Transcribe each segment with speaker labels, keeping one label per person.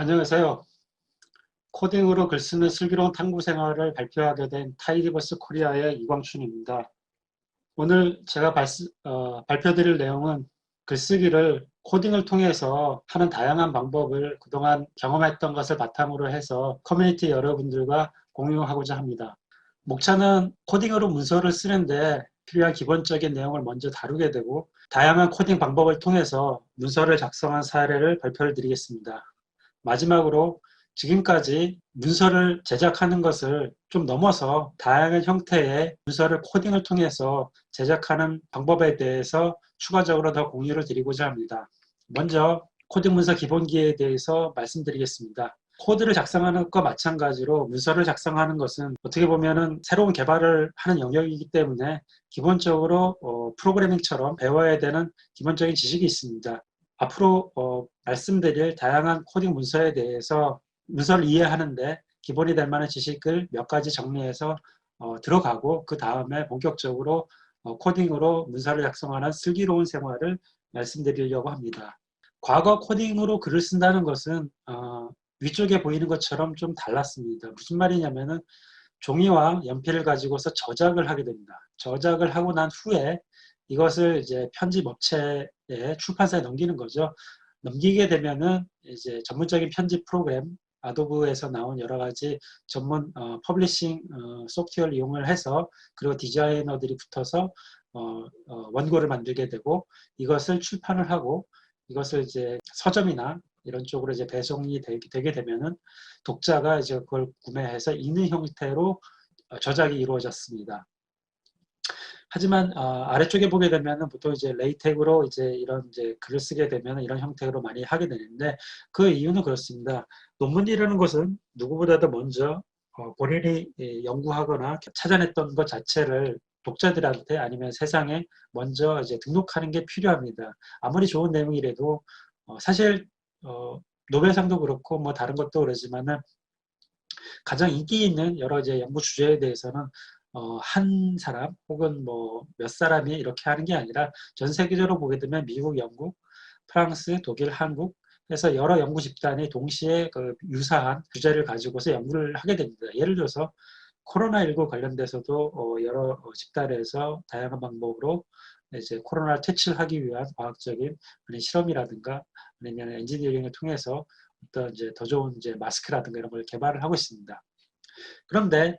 Speaker 1: 안녕하세요. 코딩으로 글 쓰는 슬기로운 탐구 생활을 발표하게 된 타이디버스 코리아의 이광춘입니다. 오늘 제가 발, 어, 발표드릴 내용은 글쓰기를 코딩을 통해서 하는 다양한 방법을 그동안 경험했던 것을 바탕으로 해서 커뮤니티 여러분들과 공유하고자 합니다. 목차는 코딩으로 문서를 쓰는데 필요한 기본적인 내용을 먼저 다루게 되고 다양한 코딩 방법을 통해서 문서를 작성한 사례를 발표를 드리겠습니다. 마지막으로 지금까지 문서를 제작하는 것을 좀 넘어서 다양한 형태의 문서를 코딩을 통해서 제작하는 방법에 대해서 추가적으로 더 공유를 드리고자 합니다. 먼저 코딩 문서 기본기에 대해서 말씀드리겠습니다. 코드를 작성하는 것과 마찬가지로 문서를 작성하는 것은 어떻게 보면은 새로운 개발을 하는 영역이기 때문에 기본적으로 어, 프로그래밍처럼 배워야 되는 기본적인 지식이 있습니다. 앞으로 어, 말씀드릴 다양한 코딩 문서에 대해서 문서를 이해하는데 기본이 될 만한 지식을 몇 가지 정리해서 어, 들어가고 그 다음에 본격적으로 어, 코딩으로 문서를 작성하는 슬기로운 생활을 말씀드리려고 합니다. 과거 코딩으로 글을 쓴다는 것은 어, 위쪽에 보이는 것처럼 좀 달랐습니다. 무슨 말이냐면은 종이와 연필을 가지고서 저작을 하게 됩니다. 저작을 하고 난 후에 이것을 이제 편집 업체에 출판사에 넘기는 거죠. 넘기게 되면은 이제 전문적인 편집 프로그램 아도브에서 나온 여러 가지 전문 어, 퍼블리싱 어, 소프트웨어를 이용을 해서 그리고 디자이너들이 붙어서 어, 어, 원고를 만들게 되고 이것을 출판을 하고 이것을 이제 서점이나 이런 쪽으로 이제 배송이 되 게 되면은 독자가 이제 그걸 구매해서 읽는 형태로 어, 저작이 이루어졌습니다. 하지만 어, 아래쪽에 보게 되면은 보통 이제 레이텍으로 이제 이런 이제 글을 쓰게 되면 이런 형태로 많이 하게 되는데 그 이유는 그렇습니다. 논문이라는 것은 누구보다도 먼저 어, 본인이 예, 연구하거나 찾아냈던 것 자체를 독자들한테 아니면 세상에 먼저 이제 등록하는 게 필요합니다. 아무리 좋은 내용이라도 어, 사실 어, 노벨상도 그렇고 뭐 다른 것도 그러지만은 가장 인기 있는 여러 이제 연구 주제에 대해서는 어, 한 사람 혹은 뭐 몇 사람이 이렇게 하는 게 아니라 전 세계적으로 보게 되면 미국, 영국, 프랑스, 독일, 한국 해서 여러 연구 집단이 동시에 그 유사한 주제를 가지고서 연구를 하게 됩니다. 예를 들어서 코로나19 관련돼서도 어, 여러 집단에서 다양한 방법으로 이제 코로나를 퇴치하기 위한 과학적인 아니 실험이라든가 아니면 엔지니어링을 통해서 어떤 이제 더 좋은 이제 마스크라든가 이런 걸 개발을 하고 있습니다. 그런데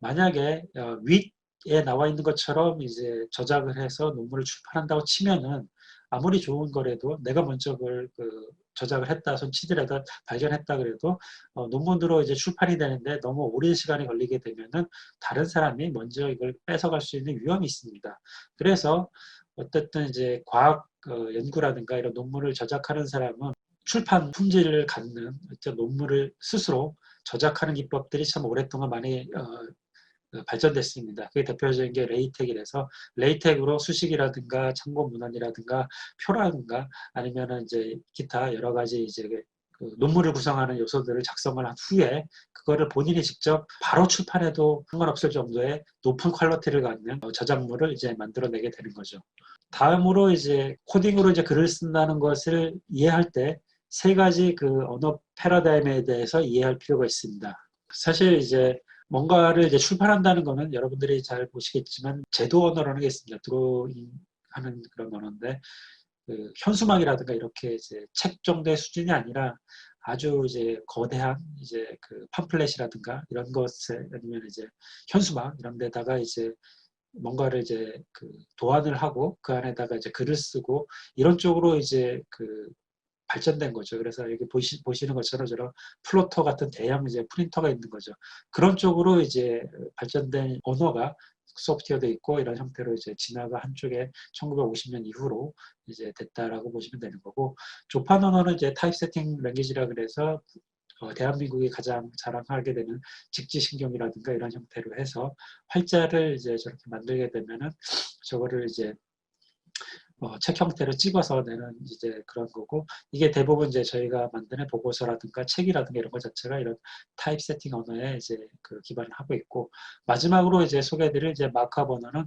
Speaker 1: 만약에 어, 윗에 나와 있는 것처럼 이제 저작을 해서 논문을 출판한다고 치면은 아무리 좋은 거라도 내가 먼저 그걸 그 저작을 했다 손 치더라도 발견했다 그래도 어, 논문으로 이제 출판이 되는데 너무 오랜 시간이 걸리게 되면은 다른 사람이 먼저 이걸 뺏어갈 수 있는 위험이 있습니다. 그래서 어쨌든 이제 과학 어, 연구라든가 이런 논문을 저작하는 사람은 출판 품질을 갖는 논문을 스스로 저작하는 기법들이 참 오랫동안 많이 어, 그 발전됐습니다. 그게 대표적인 게 레이텍이라서 레이텍으로 수식이라든가 참고 문헌이라든가 표라든가 아니면은 이제 기타 여러 가지 이제 그 논문을 구성하는 요소들을 작성을 한 후에 그거를 본인이 직접 바로 출판해도 상관없을 정도의 높은 퀄리티를 갖는 어, 저작물을 이제 만들어내게 되는 거죠. 다음으로 이제 코딩으로 이제 글을 쓴다는 것을 이해할 때 세 가지 그 언어 패러다임에 대해서 이해할 필요가 있습니다. 사실 이제 뭔가를 이제 출판한다는 거는 여러분들이 잘 보시겠지만 제도 언어라는 게 있습니다. 드로잉 하는 그런 언어인데 그 현수막이라든가 이렇게 이제 책 정도의 수준이 아니라 아주 이제 거대한 이제 그 팜플렛이라든가 이런 것에 아니면 이제 현수막 이런 데다가 이제 뭔가를 이제 그 도안을 하고 그 안에다가 이제 글을 쓰고 이런 쪽으로 이제 그 발전된 거죠. 그래서 여기 보시, 보시는 것처럼 저런 플로터 같은 대형 이제 프린터가 있는 거죠. 그런 쪽으로 이제 발전된 언어가 소프트웨어도 있고 이런 형태로 이제 진화가 한쪽에 1950년 이후로 이제 됐다라고 보시면 되는 거고 조판 언어는 이제 타입 세팅 랭귀지라 그래서 어, 대한민국이 가장 자랑하게 되는 직지신경이라든가 이런 형태로 해서 활자를 이제 저렇게 만들게 되면은 저거를 이제 어, 책 형태로 찍어서 내는 이제 그런 거고 이게 대부분 이제 저희가 만드는 보고서라든가 책이라든가 이런 것 자체가 이런 타입 세팅 언어에 이제 그 기반을 하고 있고 마지막으로 이제 소개해드릴 이제 마크업 언어는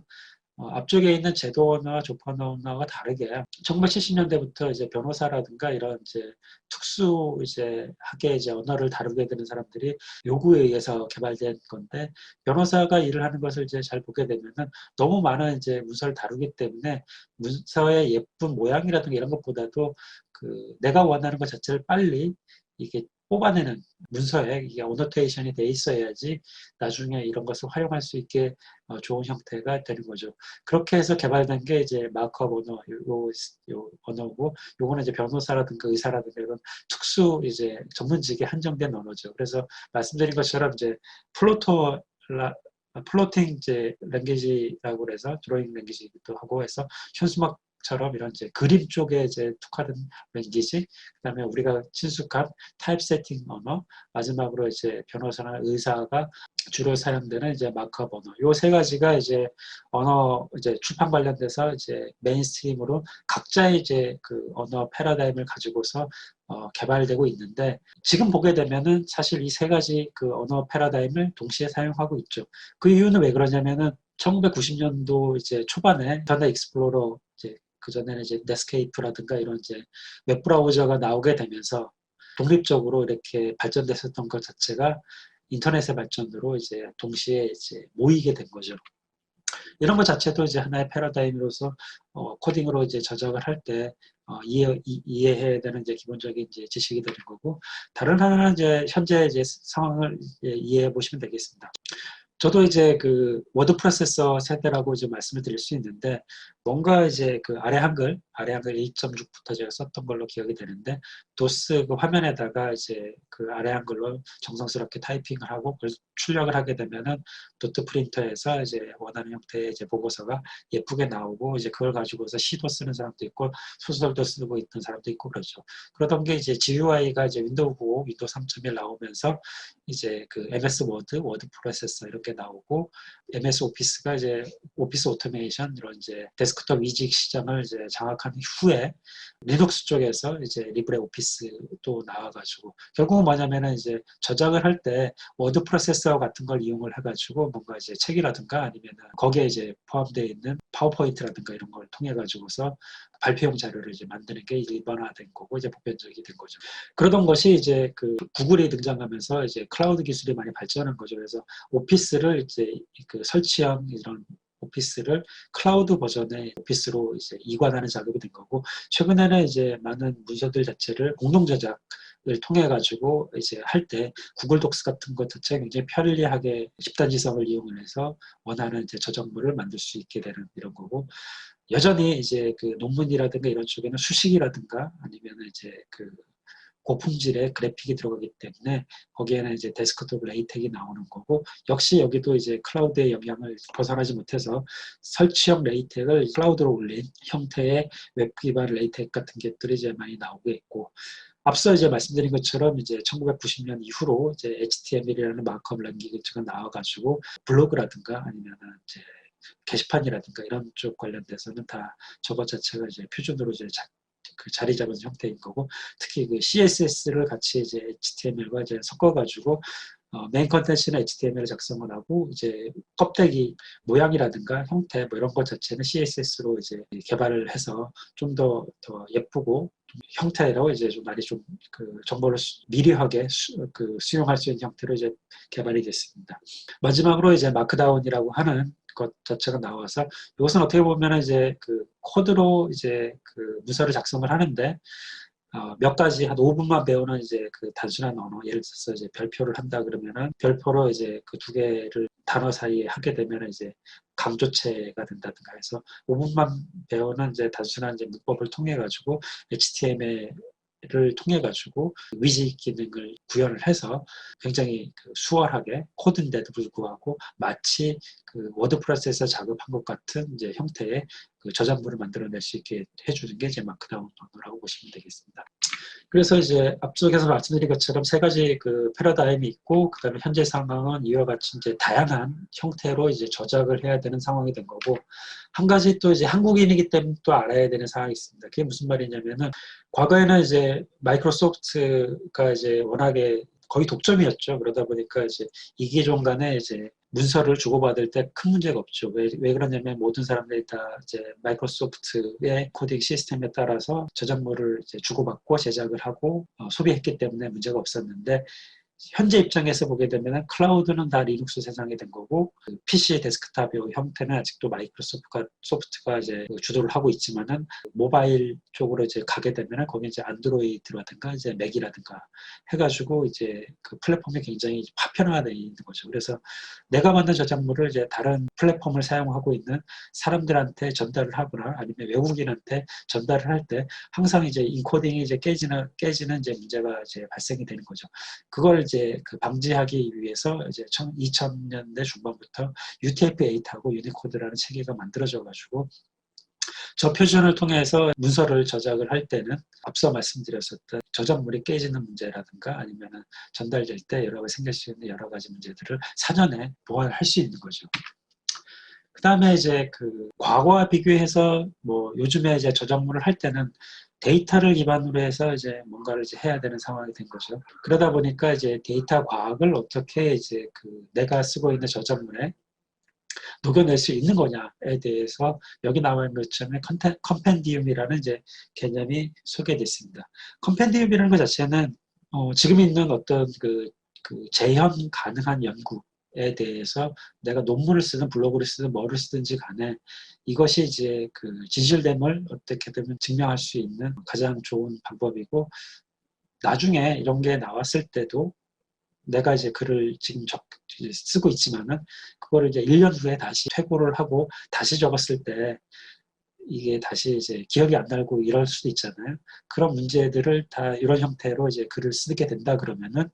Speaker 1: 어, 앞쪽에 있는 제도 언어와 조건 언어가 다르게 1970년대부터 이제 변호사라든가 이런 이제 특수 이제 학계 이제 언어를 다루게 되는 사람들이 요구에 의해서 개발된 건데 변호사가 일을 하는 것을 이제 잘 보게 되면은 너무 많은 이제 문서를 다루기 때문에 문서의 예쁜 모양이라든가 이런 것보다도 그 내가 원하는 것 자체를 빨리 이게 뽑아내는 문서에 이게 어노테이션이 돼 있어야지 나중에 이런 것을 활용할 수 있게 어, 좋은 형태가 되는 거죠. 그렇게 해서 개발된 게 이제 마크업 언어, 요, 요 언어고, 요거는 이제 변호사라든가 의사라든가 이런 특수 이제 전문직에 한정된 언어죠. 그래서 말씀드린 것처럼 이제 플로터 플로팅 이제 랭귀지라고 그래서 드로잉 랭귀지도 하고 해서 현수막 처럼 이런 이제 그림 쪽에 이제 특화된 랭귀지, 그다음에 우리가 친숙한 타입 세팅 언어, 마지막으로 이제 변호사나 의사가 주로 사용되는 이제 마크업 언어. 요 세 가지가 이제 언어 이제 출판 관련돼서 이제 메인스트림으로 각자의 이제 그 언어 패러다임을 가지고서 어, 개발되고 있는데 지금 보게 되면은 사실 이 세 가지 그 언어 패러다임을 동시에 사용하고 있죠. 그 이유는 왜 그러냐면은 1990년도 이제 초반에 인터넷 익스플로러 그 전에는 이제 넷스케이프라든가 이런 이제 웹 브라우저가 나오게 되면서 독립적으로 이렇게 발전됐었던 것 자체가 인터넷의 발전으로 이제 동시에 이제 모이게 된 거죠. 이런 것 자체도 이제 하나의 패러다임으로서 어, 코딩으로 이제 저작을 할때 어, 이해, 이, 해야 되는 이제 기본적인 이제 지식이 되는 거고 다른 하나는 이제 현재 이제 상황을 이제 이해해 보시면 되겠습니다. 저도 이제 그 워드 프로세서 세대라고 이제 말씀을 드릴 수 있는데 뭔가 이제 그 아래 한글, 아래 한글 1.6부터 제가 썼던 걸로 기억이 되는데 도스 그 화면에다가 이제 그 아래 한글로 정성스럽게 타이핑을 하고 그걸 출력을 하게 되면은 도트 프린터에서 이제 원하는 형태의 이제 보고서가 예쁘게 나오고 이제 그걸 가지고서 시도 쓰는 사람도 있고 소설도 쓰고 있던 사람도 있고 그렇죠. 그러던 게 이제 GUI가 이제 윈도우 9, 윈도우 3.1 나오면서 이제 그 MS 워드, 워드 프로세서 이렇게 나오고 MS 오피스가 이제 오피스 오토메이션 이런 이제 크톱 이직 시장을 이제 장악한 후에 리눅스 쪽에서 이제 리브레 오피스도 나와가지고 결국은 뭐냐면은 이제 저장을 할 때 워드 프로세서 같은 걸 이용을 해가지고 뭔가 이제 책이라든가 아니면은 거기에 이제 포함되어 있는 파워포인트라든가 이런 걸 통해 가지고서 발표용 자료를 이제 만드는 게 일반화된 거고 이제 보편적이 된 거죠. 그러던 것이 이제 그 구글이 등장하면서 이제 클라우드 기술이 많이 발전한 거죠. 그래서 오피스를 이제 그 설치형 이런 오피스를 클라우드 버전의 오피스로 이제 이관하는 작업이 된 거고 최근에는 이제 많은 문서들 자체를 공동 저작 을 통해 가지고 이제 할 때 구글 독스 같은 것 자체 굉장히 편리하게 집단지성을 이용을 해서 원하는 이제 저작물을 만들 수 있게 되는 이런 거고 여전히 이제 그 논문이라든가 이런 쪽에는 수식이라든가 아니면 이제 그 고품질의 그래픽이 들어가기 때문에 거기에는 이제 데스크톱 레이텍이 나오는 거고 역시 여기도 이제 클라우드의 영향을 벗어나지 못해서 설치형 레이텍을 클라우드로 올린 형태의 웹 기반 레이텍 같은 것들이 이제 많이 나오고 있고 앞서 이제 말씀드린 것처럼 이제 1990년 이후로 이제 HTML이라는 마크업 랭귀지가 나와가지고 블로그라든가 아니면은 이제 게시판이라든가 이런 쪽 관련돼서는 다 저것 자체가 이제 표준으로 이제 자, 그 자리 잡은 형태인 거고 특히 그 CSS를 같이 이제 HTML과 이제 섞어가지고 어, 메인 컨텐츠는 HTML을 작성을 하고 이제 껍데기 모양이라든가 형태 뭐 이런 것 자체는 CSS로 이제 개발을 해서 좀 더더 예쁘고 형태로 이제 좀 많이 좀 그 정보를 미리하게 수, 그 수용할 수 있는 형태로 이제 개발이 됐습니다. 마지막으로 이제 마크다운이라고 하는 것 자체가 나와서 이것은 어떻게 보면 이제 그 코드로 이제 그 문서를 작성을 하는데 어, 몇 가지 한 5분만 배우는 이제 그 단순한 언어 예를 들어서 이제 별표를 한다 그러면은 별표로 이제 그 두 개를 단어 사이에 하게 되면은 이제 강조체가 된다든가 해서 5분만 배우는 이제 단순한 이제 문법을 통해 가지고 HTML 를 통해 가지고 위지 기능을 구현을 해서 굉장히 그 수월하게 코드인데도 불구하고 마치 그 워드 프로세서 작업한 것 같은 이제 형태의 그 저작물을 만들어낼 수 있게 해주는 게 이제 마크다운 언어라고 보시면 되겠습니다. 그래서 이제 앞쪽에서 말씀드린 것처럼 세 가지 그 패러다임이 있고 그다음에 현재 상황은 이와 같이 이제 다양한 형태로 이제 저작을 해야 되는 상황이 된 거고 한 가지 또 이제 한국인이기 때문에 또 알아야 되는 상황이 있습니다. 그게 무슨 말이냐면은 과거에는 이제 마이크로소프트가 이제 워낙에 거의 독점이었죠. 그러다 보니까 이제 이기종 간에 이제 문서를 주고받을 때 큰 문제가 없죠. 왜, 왜 그러냐면 모든 사람들이 다 이제 마이크로소프트의 코딩 시스템에 따라서 저작물을 이제 주고받고 제작을 하고 어, 소비했기 때문에 문제가 없었는데 현재 입장에서 보게 되면 클라우드는 다 리눅스 세상이 된 거고 그 PC 데스크탑의 형태는 아직도 마이크로소프트가 소프트가 이제 그 주도를 하고 있지만은 모바일 쪽으로 이제 가게 되면은 거기 이제 안드로이드라든가 이제 맥이라든가 해가지고 이제 그 플랫폼이 굉장히 파편화되어 있는 거죠. 그래서 내가 만든 저작물을 이제 다른 플랫폼을 사용하고 있는 사람들한테 전달을 하거나 아니면 외국인한테 전달을 할 때 항상 이제 인코딩이 이제 깨지는 깨지는 이제 문제가 이제 발생이 되는 거죠. 그걸 이제 그 방지하기 위해서 이제 2000년대 중반부터 UTF-8하고 유니코드라는 체계가 만들어져 가지고 저 표준을 통해서 문서를 저작을 할 때는 앞서 말씀드렸었던 저작물이 깨지는 문제라든가 아니면은 전달될 때 여러 가지 생길 수 있는 여러 가지 문제들을 사전에 보완할 수 있는 거죠. 그 다음에 이제 그 과거와 비교해서 뭐 요즘에 이제 저작물을 할 때는 데이터를 기반으로 해서 이제 뭔가를 이제 해야 되는 상황이 된 거죠. 그러다 보니까 이제 데이터 과학을 어떻게 이제 그 내가 쓰고 있는 저작물에 녹여낼 수 있는 거냐에 대해서 여기 나와 있는 것처럼 컨텐, 컴펜디움이라는 이제 개념이 소개됐습니다. 컴펜디움이라는 것 자체는 어, 지금 있는 어떤 그, 그 재현 가능한 연구 에 대해서 내가 논문을 쓰든 블로그를 쓰든 뭐를 쓰든지 간에 이것이 이제 그 진실됨을 어떻게 되면 증명할 수 있는 가장 좋은 방법이고 나중에 이런 게 나왔을 때도 내가 이제 글을 지금 적, 쓰고 있지만은 그거를 이제 1년 후에 다시 퇴고를 하고 다시 적었을 때 이게 다시 이제 기억이 안 나고 이럴 수도 있잖아요. 그런 문제들을 다 이런 형태로 이제 글을 쓰게 된다 그러면은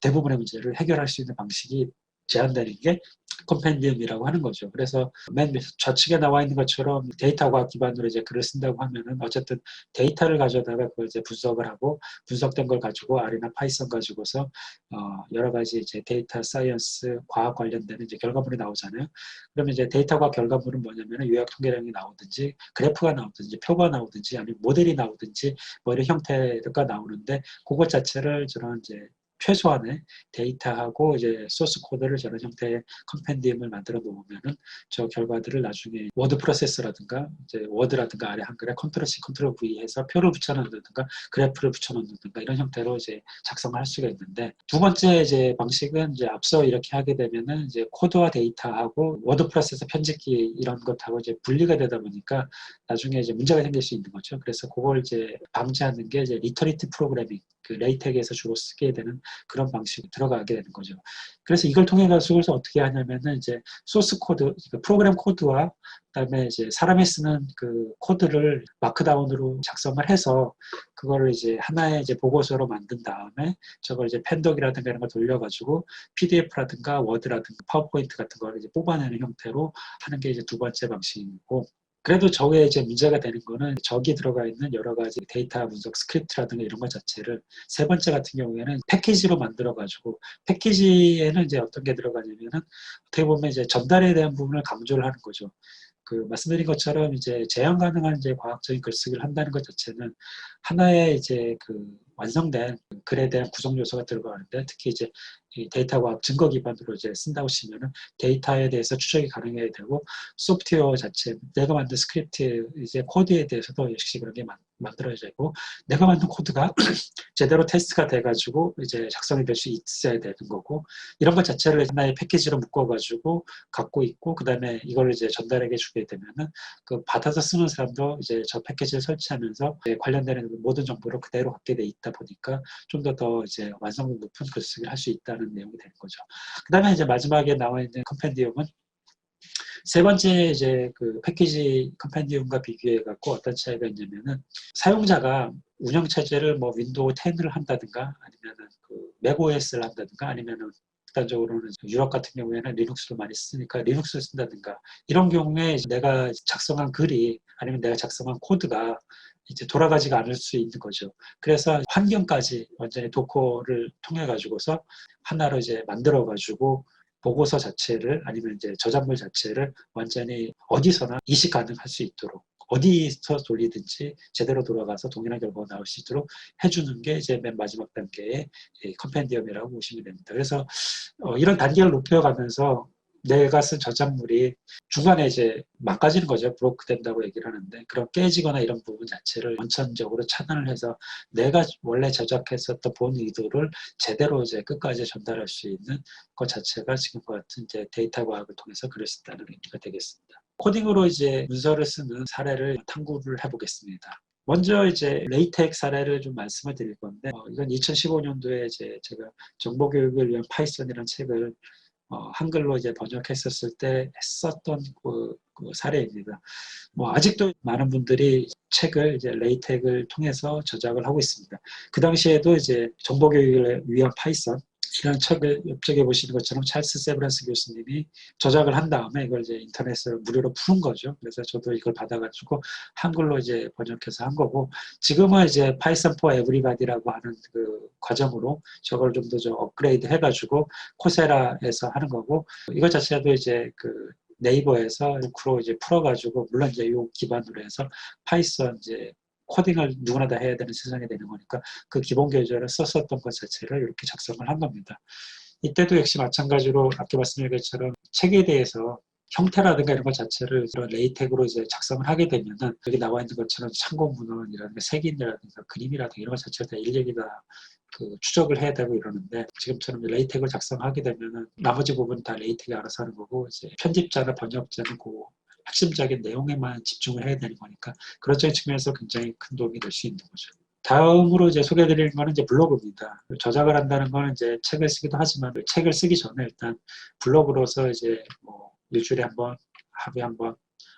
Speaker 1: 대부분의 문제를 해결할 수 있는 방식이 제한되는 게 컴펜디움이라고 하는 거죠. 그래서 맨 좌측에 나와 있는 것처럼 데이터 과학 기반으로 이제 글을 쓴다고 하면은 어쨌든 데이터를 가져다가 그걸 이제 분석을 하고 분석된 걸 가지고 R이나 파이썬 가지고서 어 여러 가지 이제 데이터 사이언스 과학 관련되는 이제 결과물이 나오잖아요. 그러면 이제 데이터과 결과물은 뭐냐면은 요약 통계량이 나오든지 그래프가 나오든지 표가 나오든지 아니면 모델이 나오든지 뭐 이런 형태가 나오는데 그것 자체를 저런 이제 최소한의 데이터하고 이제 소스 코드를 저런 형태의 컴펜디움을 만들어 놓으면은 저 결과들을 나중에 워드 프로세스라든가 이제 워드라든가 아래 한글에 컨트롤 C, 컨트롤 V 해서 표를 붙여넣는다든가 그래프를 붙여넣는다든가 이런 형태로 이제 작성을 할 수가 있는데 두 번째 이제 방식은 이제 앞서 이렇게 하게 되면은 이제 코드와 데이터하고 워드 프로세스 편집기 이런 것하고 이제 분리가 되다 보니까 나중에 이제 문제가 생길 수 있는 거죠. 그래서 그걸 이제 방지하는 게 이제 리터리티 프로그래밍 그 레이텍에서 주로 쓰게 되는 그런 방식으로 들어가게 되는 거죠. 그래서 이걸 통해 가지고 어떻게 하냐면은 이제 소스 코드, 그 프로그램 코드와 그다음에 이제 사람이 쓰는 그 코드를 마크다운으로 작성을 해서 그거를 이제 하나의 이제 보고서로 만든 다음에 저걸 이제 펜덕이라든가 이런 걸 돌려가지고 PDF라든가 워드라든가 파워포인트 같은 걸 이제 뽑아내는 형태로 하는 게 이제 두 번째 방식이고 그래도 저게 이제 문제가 되는 거는 저기 들어가 있는 여러 가지 데이터 분석 스크립트라든가 이런 것 자체를 세 번째 같은 경우에는 패키지로 만들어 가지고 패키지에는 이제 어떤 게 들어가냐면은 어떻게 보면 이제 전달에 대한 부분을 강조를 하는 거죠. 그 말씀드린 것처럼 이제 재현 가능한 이제 과학적인 글쓰기를 한다는 것 자체는 하나의 이제 그 완성된 글에 대한 구성 요소가 들어가는데 특히 이제 이 데이터 과학 증거 기반으로 이제 쓴다고 치면은 데이터에 대해서 추적이 가능해야 되고 소프트웨어 자체 내가 만든 스크립트 이제 코드에 대해서도 역시 그런 게 만, 만들어져야 되고 내가 만든 코드가 제대로 테스트가 돼가지고 이제 작성이 될 수 있어야 되는 거고 이런 것 자체를 하나의 패키지로 묶어가지고 갖고 있고 그 다음에 이걸 이제 전달에게 주게 되면은 그 받아서 쓰는 사람도 이제 저 패키지를 설치하면서 관련되는 모든 정보를 그대로 갖게 돼 있다 보니까 좀 더더 이제 완성도 높은 글쓰기를 할 수 있다는 내용이 되는 거죠. 그 다음에 이제 마지막에 나와 있는 컴펜디움은 세 번째 이제 그 패키지 컴펜디움과 비교해 갖고 어떤 차이가 있냐면은 사용자가 운영 체제를 뭐 윈도우 10을 한다든가 아니면은 그 맥OS를 한다든가 아니면은 극단적으로는 유럽 같은 경우에는 리눅스를 많이 쓰니까 리눅스를 쓴다든가 이런 경우에 내가 작성한 글이 아니면 내가 작성한 코드가 이제 돌아가지가 않을 수 있는 거죠. 그래서 환경까지 완전히 도커를 통해 가지고서 하나로 이제 만들어 가지고 보고서 자체를 아니면 이제 저작물 자체를 완전히 어디서나 이식 가능할 수 있도록 어디서 돌리든지 제대로 돌아가서 동일한 결과가 나올 수 있도록 해주는 게 이제 맨 마지막 단계의 이 컴펜디엄이라고 보시면 됩니다. 그래서 어, 이런 단계를 높여가면서 내가 쓴 저작물이 중간에 이제 망가지는 거죠. 브로크 된다고 얘기를 하는데 그런 깨지거나 이런 부분 자체를 원천적으로 차단을 해서 내가 원래 저작했었던 본 의도를 제대로 이제 끝까지 전달할 수 있는 것 자체가 지금과 같은 이제 데이터 과학을 통해서 있다는 의미가 되겠습니다. 코딩으로 이제 문서를 쓰는 사례를 탐구를 해보겠습니다. 먼저 이제 레이텍 사례를 좀 말씀을 드릴 건데 어, 이건 2015년도에 이제 제가 정보교육을 위한 파이썬이라는 책을 어, 한글로 이제 번역했었을 때 했었던 그, 그 사례입니다. 뭐 아직도 많은 분들이 책을 이제 레이텍을 통해서 저작을 하고 있습니다. 그 당시에도 이제 정보 교육을 위한 파이썬 이라는 책을 옆쪽에 보시는 것처럼 찰스 세브란스 교수님이 저작을 한 다음에 이걸 이제 인터넷에 무료로 푸는 거죠. 그래서 저도 이걸 받아가지고 한글로 이제 번역해서 한 거고 지금은 이제 파이썬 포 에브리바디라고 하는 그 과정으로 저걸 좀 더 좀 업그레이드 해가지고 코세라에서 하는 거고 이것 자체도 이제 그 네이버에서 루크로 이제 풀어가지고 물론 이제 요 기반으로 해서 파이썬 이제 코딩을 누구나 다 해야 되는 세상이 되는 거니까 그 기본 계절을 썼었던 것 자체를 이렇게 작성을 한 겁니다. 이때도 역시 마찬가지로 아까 말씀드린 것처럼 책에 대해서 형태라든가 이런 것 자체를 이런 레이텍으로 이제 작성을 하게 되면은 여기 나와 있는 것처럼 참고문헌이라든가 색인이라든가 그림이라든가 이런 것 자체를 다 일일이 다그 추적을 해야 되고 이러는데 지금처럼 레이텍을 작성하게 되면은 나머지 부분 다 레이텍이 알아서 하는 거고 이제 편집자나 번역자는 그 핵심적인 내용에만 집중을 해야 되는 거니까 그런 측면에서 굉장히 큰 도움이 될 수 있는 거죠. 다음으로 이제 소개해드리는 거는 이제 블로그입니다. 저작을 한다는 거는 이제 책을 쓰기도 하지만 그 책을 쓰기 전에 일단 블로그로서 이제 뭐 일주일에 한 번, 하루에 한 번,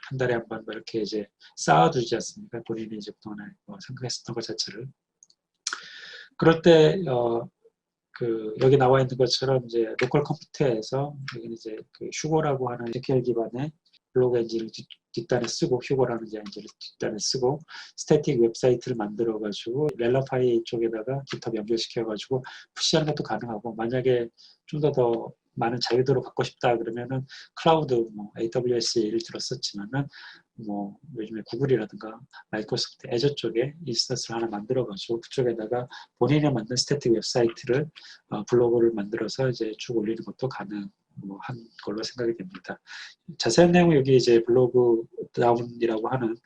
Speaker 1: 한 달에 한 번, 뭐 이렇게 이제 쌓아두지 않습니까? 본인이 이제 그동안에 뭐 생각했었던 것 자체를. 그럴 때, 어, 그, 여기 나와 있는 것처럼 이제 로컬 컴퓨터에서, 여기는 이제 그 휴고라고 하는 SQL 기반의 블로그 엔진을 뒷- 뒷단에 쓰고 이제 엔진을 뒷단에 쓰고 스태틱 웹사이트를 만들어 가지고 렐러파이 쪽에다가 GitHub 연결시켜 가지고 푸시하는 것도 가능하고 만약에 좀 더 더 많은 자유도를 갖고 싶다 그러면은 클라우드 뭐 AWS 예를 들었었지만은 뭐 요즘에 구글이라든가 마이크로소프트 애저 쪽에 인스턴스를 하나 만들어 가지고 그쪽에다가 본인이 만든 스태틱 웹사이트를 어, 블로그를 만들어서 이제 쭉 올리는 것도 가능 뭐 한 걸로 생각이 됩니다. 자세한 내용은 여기 이제 블로그 다운이라고 하는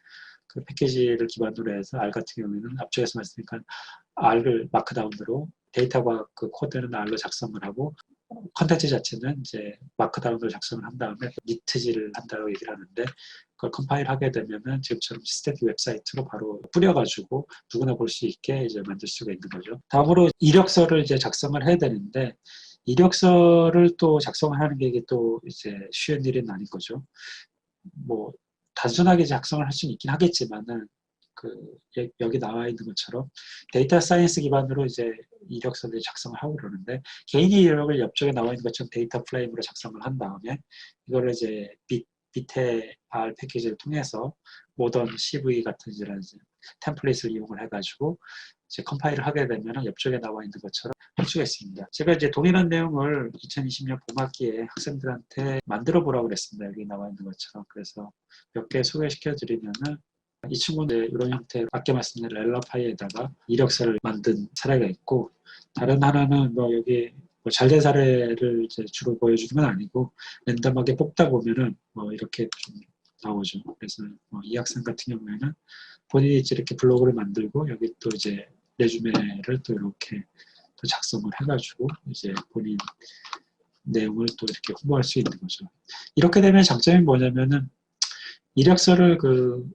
Speaker 1: 그 패키지를 기반으로 해서 R 같은 경우에는 앞쪽에서 말씀드린 R을 마크다운으로 데이터가 그 코드는 R로 작성을 하고 컨텐츠 자체는 이제 마크다운으로 작성을 한 다음에 니트지를 한다고 얘기를 하는데 그걸 컴파일 하게 되면은 지금처럼 스태틱 웹사이트로 바로 뿌려가지고 누구나 볼 수 있게 이제 만들 수가 있는 거죠. 다음으로 이력서를 이제 작성을 해야 되는데 이력서를 또 작성을 하는 게 이게 또 이제 쉬운 일은 아닌 거죠. 뭐 단순하게 작성을 할 수는 있긴 하겠지만은 그 예- 여기 나와 있는 것처럼 데이터 사이언스 기반으로 이제 이력서를 작성을 하고 그러는데 개인의 이력을 옆쪽에 나와 있는 것처럼 데이터 프레임으로 작성을 한 다음에 이거를 이제 밑, 밑에 R 패키지를 통해서 모던 CV 같은 이런 템플릿을 이용을 해가지고 이제 컴파일을 하게 되면 옆쪽에 나와 있는 것처럼 할 수가 있습니다. 제가 이제 동일한 내용을 2020년 봄학기에 학생들한테 만들어 보라고 그랬습니다. 여기 나와 있는 것처럼. 그래서 몇 개 소개시켜 드리면은 이 친구는 이런 형태 아까 말씀드린 렐러파이에다가 이력서를 만든 사례가 있고 다른 하나는 뭐 여기 뭐 잘된 사례를 이제 주로 보여주는 건 아니고 랜덤하게 뽑다 보면은 뭐 이렇게 좀 나오죠. 그래서 뭐 이 학생 같은 경우에는 본인이 이제 이렇게 블로그를 만들고 여기 또 이제 레주메를 또 이렇게 또 작성을 해가지고 이제 본인 내용을 또 이렇게 홍보할 수 있는 거죠. 이렇게 되면 장점이 뭐냐면은 이력서를 그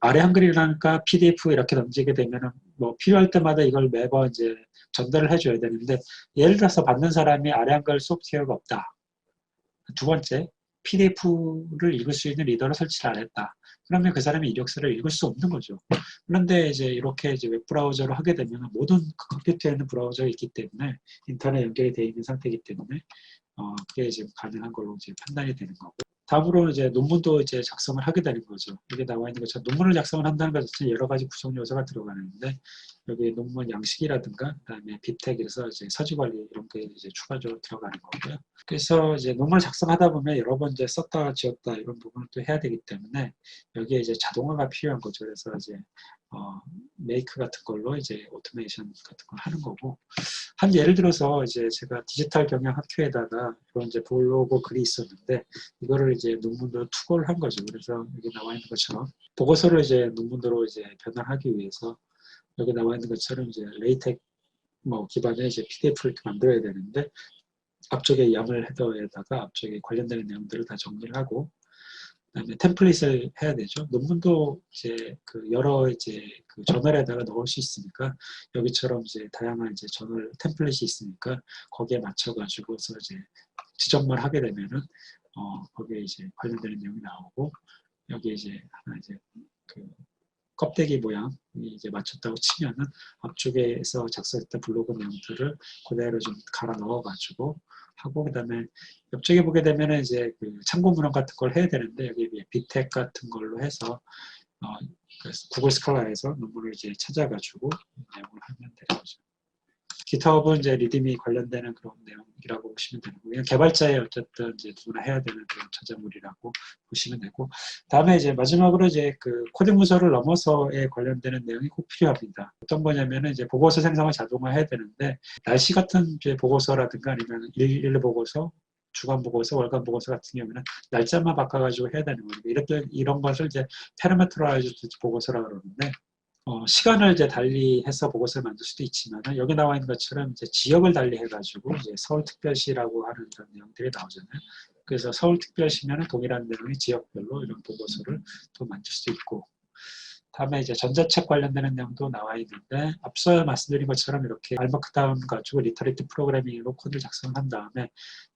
Speaker 1: 아래 한글이라니까 PDF 이렇게 넘기게 되면은 뭐 필요할 때마다 이걸 매번 이제 전달을 해줘야 되는데 예를 들어서 받는 사람이 아래 한글 소프트웨어가 없다. 두 번째 PDF를 읽을 수 있는 리더를 설치를 안 했다. 그러면 그 사람이 이력서를 읽을 수 없는 거죠. 그런데 이제 이렇게 이제 웹 브라우저로 하게 되면 모든 그 컴퓨터에 있는 브라우저가 있기 때문에 인터넷 연결이 되어 있는 상태이기 때문에 어, 그게 지금 가능한 걸로 이제 판단이 되는 거고. 다음으로 이제 논문도 이제 작성을 하게 되는 거죠. 여기 나와 있는 것처럼 논문을 작성을 한다는 것 자체는 여러 가지 구성 요소가 들어가는데 여기 논문 양식이라든가 그다음에 비텍에서 이제 서지 관리 이런 게 이제 추가적으로 들어가는 거고요. 그래서 이제 논문을 작성하다 보면 여러 번 이제 썼다 지웠다 이런 부분을 또 해야 되기 때문에 여기에 이제 자동화가 필요한 거죠. 그래서 이제 어, 메이크 같은 걸로 이제 오토메이션 같은 걸 하는 거고 한 예를 들어서 이제 제가 디지털 경영 학회에다가 이런 이제 블로그 글이 있었는데 이거를 이제 논문으로 투고를 한 거죠. 그래서 여기 나와 있는 것처럼 보고서를 이제 논문으로 이제 변환하기 위해서 여기 나와 있는 것처럼 이제 레이텍 뭐 기반의 이제 PDF를 만들어야 되는데 앞쪽에 YAML 헤더에다가 앞쪽에 관련되는 내용들을 다 정리를 하고 템플릿을 해야 되죠. 논문도 이제 그 여러 이제 그 저널에다가 넣을 수 있으니까 여기처럼 이제 다양한 이제 저널 템플릿이 있으니까 거기에 맞춰 가지고서 이제 지정만 하게 되면은 어 거기에 이제 관련되는 내용이 나오고 여기 이제 하나 이제 그 껍데기 모양 이제 맞췄다고 치면은 앞쪽에서 작성했던 블로그 내용들을 그대로 좀 갈아 넣어 가지고 하고 그다음에 옆쪽에 보게 되면은 이제 그 참고 문헌 같은 걸 해야 되는데 여기 비텍 같은 걸로 해서 어, 그 구글 스칼라에서 논문을 이제 찾아가지고 내용을 하면 되는 거죠. GitHub은 이제 리드미 관련되는 그런 내용 이라고 보시면 되고 개발자의 어쨌든 이제 누구나 해야 되는 그런 저작물이라고 보시면 되고 다음에 이제 마지막으로 이제 그 코딩 문서를 넘어서에 관련되는 내용이 꼭 필요합니다. 어떤 거냐면은 이제 보고서 생성을 자동화해야 되는데 날씨 같은 이제 보고서라든가 아니면 일일 보고서 주간 보고서, 월간 보고서 같은 경우는 날짜만 바꿔가지고 해야 되는 거니까 이렇게 이런 것을 이제 패러메트라이즈드 보고서라고 그러는데 어, 시간을 이제 달리 해서 보고서를 만들 수도 있지만 여기 나와 있는 것처럼 이제 지역을 달리 해가지고 이제 서울특별시라고 하는 그런 내용들이 나오잖아요. 그래서 서울특별시면 동일한 내용의 지역별로 이런 보고서를 또 만들 수도 있고 다음에 이제 전자책 관련되는 내용도 나와 있는데 앞서 말씀드린 것처럼 이렇게 알마크다운 가지고 리터리티 프로그래밍으로 코드를 작성한 다음에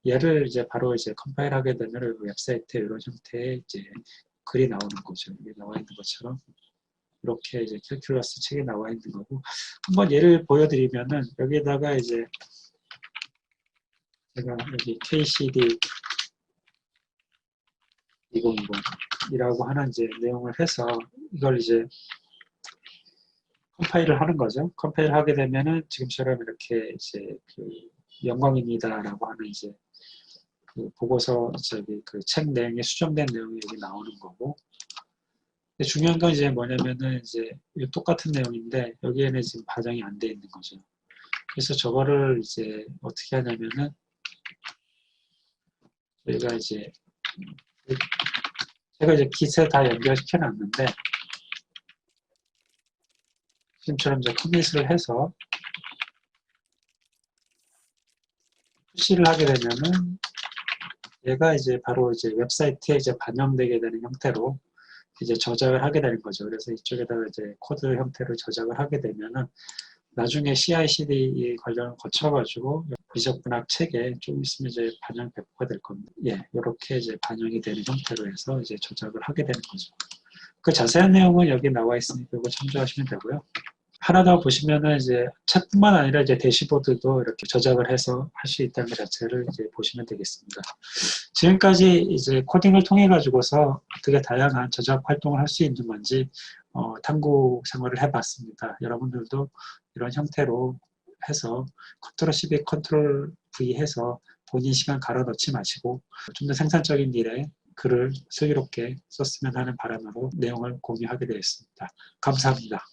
Speaker 1: 얘를 이제 바로 이제 컴파일하게 되면 웹사이트에 이런 형태의 이제 글이 나오는 거죠. 여기 나와 있는 것처럼 이렇게 이제 캘큘러스 책에 나와 있는 거고 한번 예를 보여드리면은 여기에다가 이제 제가 여기 KCD 2020이라고 하는 이제 내용을 해서 이걸 이제 컴파일을 하는 거죠. 컴파일 하게 되면은 지금처럼 이렇게 이제 그 영광입니다라고 하는 이제 그 보고서 저기 그 책 내용에 수정된 내용이 여기 나오는 거고 중요한 건 이제 뭐냐면은 이제 이 똑같은 내용인데 여기에는 지금 반영이 안 돼 있는 거죠. 그래서 저거를 이제 어떻게 하냐면은 저희가 이제 제가 이제 기세 다 연결시켜 놨는데 지금처럼 이제 커밋을 해서 푸시를 하게 되면은 얘가 이제 바로 이제 웹사이트에 이제 반영되게 되는 형태로 이제 저장을 하게 되는 거죠. 그래서 이쪽에다가 이제 코드 형태로 저장을 하게 되면은 나중에 CI/CD 관련을 거쳐가지고 미적분학 책에 좀 있으면 이제 반영 배포가 될 겁니다. 예, 이렇게 이제 반영이 되는 형태로 해서 이제 저장을 하게 되는 거죠. 그 자세한 내용은 여기 나와 있으니까 이거 참조하시면 되고요. 하나 더 보시면은 이제 책뿐만 아니라 이제 대시보드도 이렇게 저장을 해서 할 수 있다는 것 자체를 이제 보시면 되겠습니다. 지금까지 이제 코딩을 통해 가지고서 어떻게 다양한 저작 활동을 할 수 있는 건지 어, 탐구 생활을 해봤습니다. 여러분들도 이런 형태로 해서 컨트롤 C, 컨트롤 V 해서 본인 시간 갈아 넣지 마시고 좀 더 생산적인 일에 글을 슬기롭게 썼으면 하는 바람으로 내용을 공유하게 되었습니다. 감사합니다.